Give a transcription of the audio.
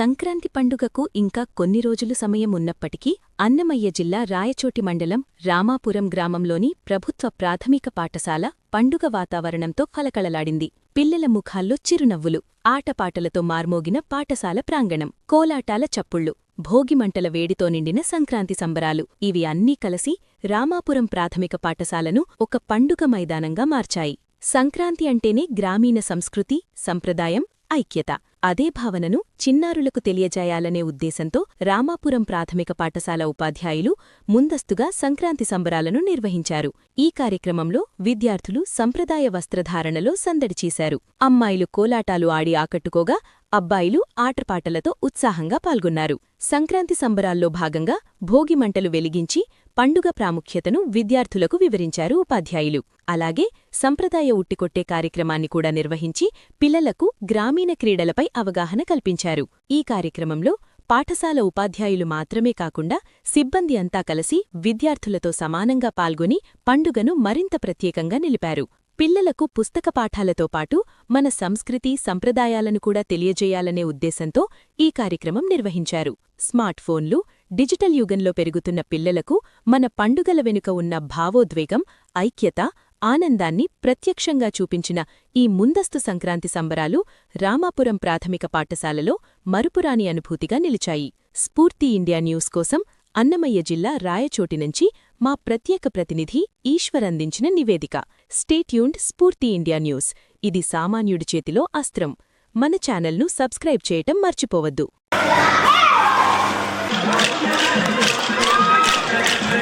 సంక్రాంతి పండుగకు ఇంకా కొన్ని రోజులు సమయం ఉన్నప్పటికీ అన్నమయ్య జిల్లా రాయచోటి మండలం రామాపురం గ్రామంలోని ప్రభుత్వ ప్రాథమిక పాఠశాల పండుగ వాతావరణంతో ఫలకళలాడింది పిల్లల ముఖాల్లో చిరునవ్వులు ఆటపాటలతో మార్మోగిన పాఠశాల ప్రాంగణం కోలాటాల చప్పుళ్ళు భోగిమంటల వేడితో నిండిన సంక్రాంతి సంబరాలు ఇవి అన్నీ కలిసి రామాపురం ప్రాథమిక పాఠశాలను ఒక పండుగ మైదానంగా మార్చాయి. సంక్రాంతి అంటేనే గ్రామీణ సంస్కృతి సంప్రదాయం ఐక్యత. అదే భావనను చిన్నారులకు తెలియజేయాలనే ఉద్దేశంతో రామాపురం ప్రాథమిక పాఠశాల ఉపాధ్యాయులు ముందస్తుగా సంక్రాంతి సంబరాలను నిర్వహించారు. ఈ కార్యక్రమంలో విద్యార్థులు సంప్రదాయ వస్త్రధారణలో సందడి చేశారు. అమ్మాయిలు కోలాటాలు ఆడి ఆకట్టుకోగా అబ్బాయిలు ఆటపాటలతో ఉత్సాహంగా పాల్గొన్నారు. సంక్రాంతి సంబరాల్లో భాగంగా భోగిమంటలు వెలిగించి పండుగ ప్రాముఖ్యతను విద్యార్థులకు వివరించారు ఉపాధ్యాయులు. అలాగే సంప్రదాయ ఉట్టికొట్టే కార్యక్రమాన్ని కూడా నిర్వహించి పిల్లలకు గ్రామీణ క్రీడలపై అవగాహన కల్పించారు. ఈ కార్యక్రమంలో పాఠశాల ఉపాధ్యాయులు మాత్రమే కాకుండా సిబ్బంది అంతా కలిసి విద్యార్థులతో సమానంగా పాల్గొని పండుగను మరింత ప్రత్యేకంగా నిలిపారు. పిల్లలకు పుస్తక పాఠాలతో పాటు మన సంస్కృతి సంప్రదాయాలను కూడా తెలియజేయాలనే ఉద్దేశంతో ఈ కార్యక్రమం నిర్వహించారు. స్మార్ట్ ఫోన్లు డిజిటల్ యుగంలో పెరుగుతున్న పిల్లలకు మన పండుగల వెనుక ఉన్న భావోద్వేగం ఐక్యత ఆనందాన్ని ప్రత్యక్షంగా చూపించిన ఈ ముందస్తు సంక్రాంతి సంబరాలు రామాపురం ప్రాథమిక పాఠశాలలో మరుపురాని అనుభూతిగా నిలిచాయి. స్ఫూర్తి ఇండియా న్యూస్ కోసం అన్నమయ్య జిల్లా రాయచోటి నుంచి మా ప్రత్యేక ప్రతినిధి ఈశ్వర్ అందించిన నివేదిక. స్టేట్యూన్డ్ స్ఫూర్తి ఇండియా న్యూస్. ఇది సామాన్యుడి చేతిలో అస్త్రం. మన ఛానల్ను సబ్స్క్రైబ్ చేయటం మర్చిపోవద్దు. Thank you.